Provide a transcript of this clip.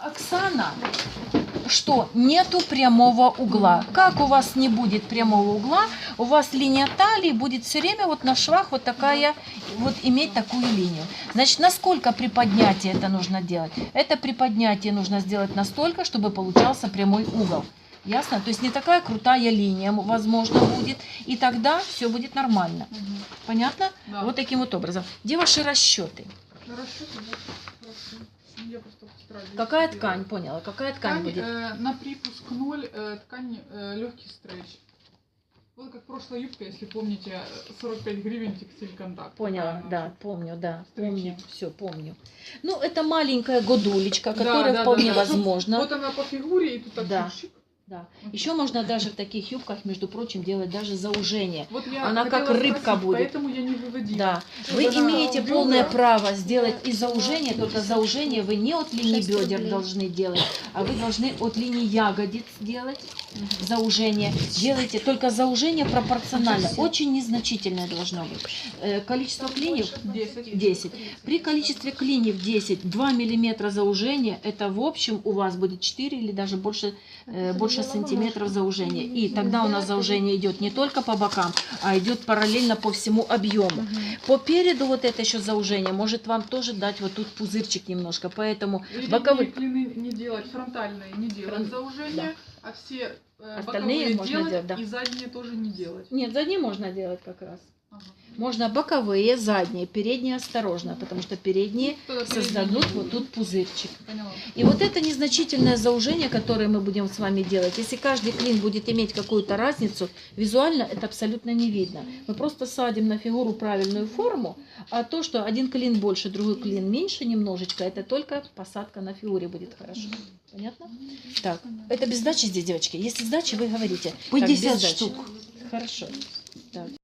Оксана, что нету прямого угла. Как у вас не будет прямого угла, у вас линия талии будет все время вот на швах вот такая, вот иметь такую линию. Значит, насколько при поднятии это нужно делать? Это при поднятии нужно сделать настолько, чтобы получался прямой угол. Ясно? То есть не такая крутая линия, возможно, будет, и тогда все будет нормально. Понятно? Да. Вот таким вот образом. Где ваши расчеты? Хорошо, тогда хорошо. Ну, Я просто постараюсь Какая ткань? Поняла. Какая ткань Ткань, будет? э, на припуск 0, э, ткань легкий стрейч. Вот как прошлая юбка, если помните, э, 45 гривен текстиль контакт. Поняла, да, помню, да, Стричь. помню, все, помню. Ну, это маленькая годулечка, Да, которая да, да, вполне да. возможно. Вот она по фигуре, и тут так Да. чик-чик. Да. Еще можно даже в таких юбках, между прочим, делать даже заужение. Вот я Она как рыбка спросить, будет. Поэтому я не выводила. Да. Вы она имеете бедра- полное право сделать и заужение, только заужение вы не от линии бедер рублей. должны делать, а вы должны от линии ягодиц делать заужение. Делайте только заужение пропорционально, очень незначительное должно быть. Э, Количество клиньев 10. 10. При количестве клиньев 10, 2 мм заужения, это в общем у вас будет 4 или даже больше, э, больше сантиметров заужения. И тогда у нас заужение идет не только по бокам, а идет параллельно по всему объему. По переду вот это еще заужение может вам тоже дать вот тут пузырчик немножко, поэтому Передние боковые... клины не делать, фронтальные не делать Фрон- заужение, а все э, Остальные боковые можно делать делать, да. и задние тоже не делать. Нет, задние можно делать как раз. Можно боковые, задние, передние осторожно, потому что передние передние создадут вот тут пузырчик. И вот это незначительное заужение, которое мы будем с вами делать, если каждый клин будет иметь какую-то разницу, визуально это абсолютно не видно. Мы просто садим на фигуру правильную форму, а то, что один клин больше, другой клин меньше немножечко, это только посадка на фигуре будет хорошо. Понятно? Так, это без сдачи здесь, девочки. Если сдачи, вы говорите. 50 сдачи. штук. Хорошо. Так.